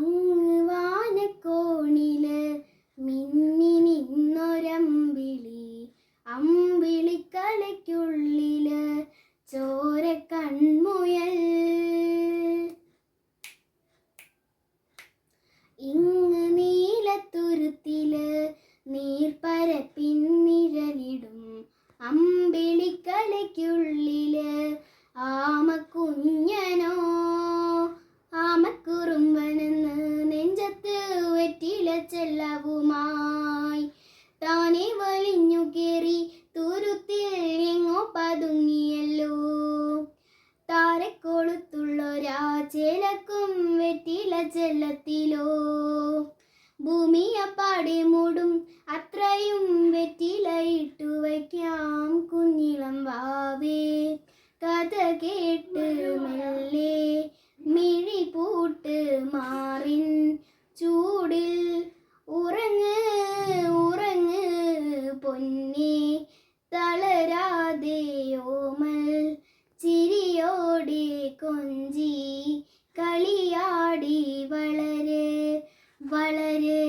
അങ്ങ് വാനക്കോണിൽ മിന്നി നിന്നൊരമ്പിളി. അമ്പിളിക്കലയ്ക്കുള്ളിൽ ചോര കൺമുയൽ. ഇങ്ങ് നീലത്തുരുത്തിൽ നീർപ്പരപ്പിന്നിഴലിടും അമ്പിളിക്കലയ്ക്കുള്ളിൽ ചെല്ലവുമായി താനെ വലിഞ്ഞു കേറി തുരുത്തിൽ എങ്ങോ പതുങ്ങിയല്ലോ. താരക്കൊളുത്തുള്ളൊരാ ചേലക്കും വെറ്റില ചെല്ലത്തിലോ ഭൂമിയപ്പാടെ മൂടും അത്രയും പൊന്നേ തളരാതെയോമൽ ചിരിയോടെ കൊഞ്ചി കളിയാടി വളരെ വളര്.